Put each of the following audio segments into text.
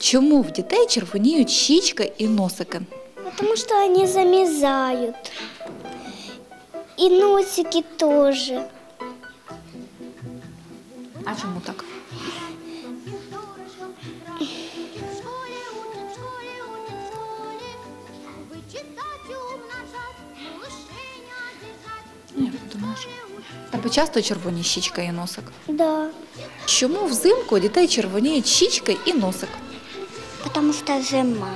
Чому в дітей червоніють щічка і носики? Потому что они замерзают. И носики тоже. А чому так? Ну, Як ти думаєш? Тебе часто червоні щічка і носик? Да. Чому взимку у дітей червоніють щічки і носик? Потому что зима.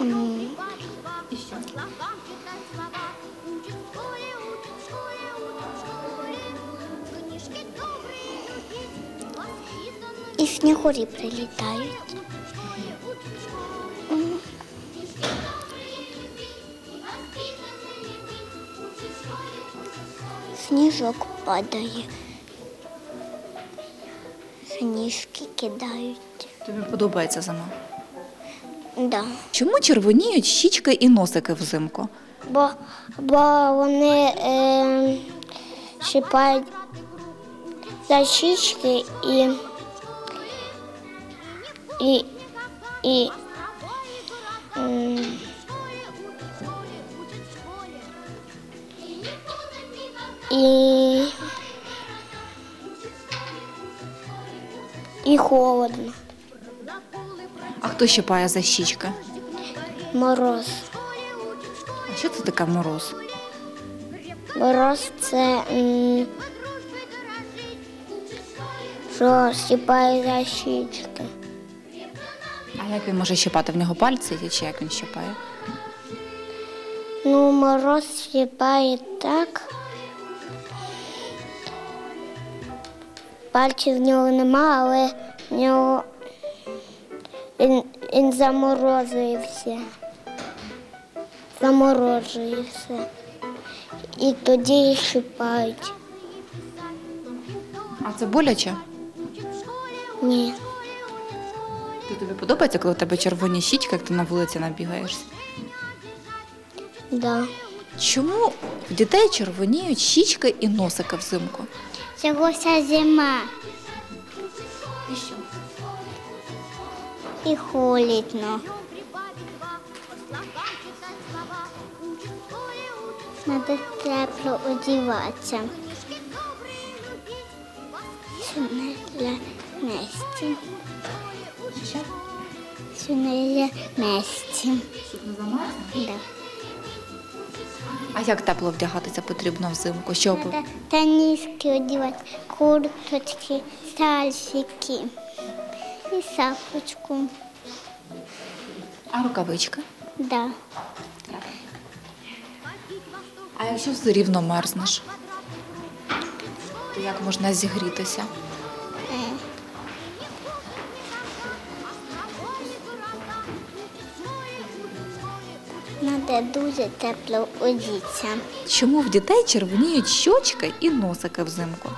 М, І снігурі прилітають. М. Сніжок падає. Сніжки кидають. Тобі подобається зима. Да. Чому червоніють щічки і носики взимку? Бо, бо вони е, шипають за щічки і, і, і, м, і, і холодно. А хто щипає за щічки? Мороз. А що це таке мороз? Мороз це м, що щипає за щічки. А як він може щипати? В нього пальці є, чи як він щипає? Ну, мороз щипає так. Пальців в нього нема, але в нього він, він. Заморожує все. І тоді і щипають. А це боляче? Ні. Ти тобі подобається, коли у тебе червоні щічки, як ти на вулиці набігаєшся? Да. Чому в дітей червоніють щічки і носики взимку? Цього вся зима. І що? І холодно. Надо тепло одіватися. Все не для місті. Що? Все не для місті. Щоб не замерзне? Да. А як тепло вдягатися потрібно взимку? Щоб Надо таніски одівати, курточки, сальсики і сапочку. а рукавички? Да. А якщо все рівно мерзнеш? То як можна зігрітися? Надо дуже тепло одітися. Чому в дітей червоніють щочки і носики взимку?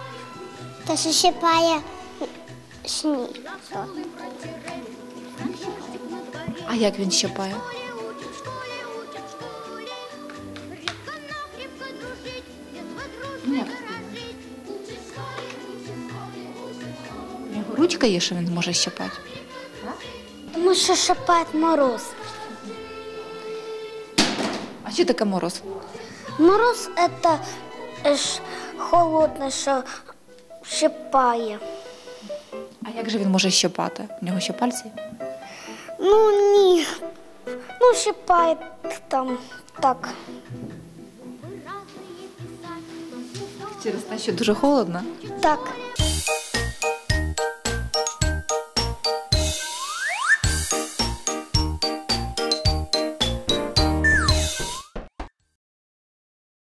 Та що щипає сніг. А як він щипає? У нього ручка є, що він може щипати? Тому що щипає мороз. Що таке мороз? Мороз це ж холодне, що щипає. А як же він може щипати? У нього ще пальці? Ну ні. Ну, щипає там так. Через те, що дуже холодно. Так.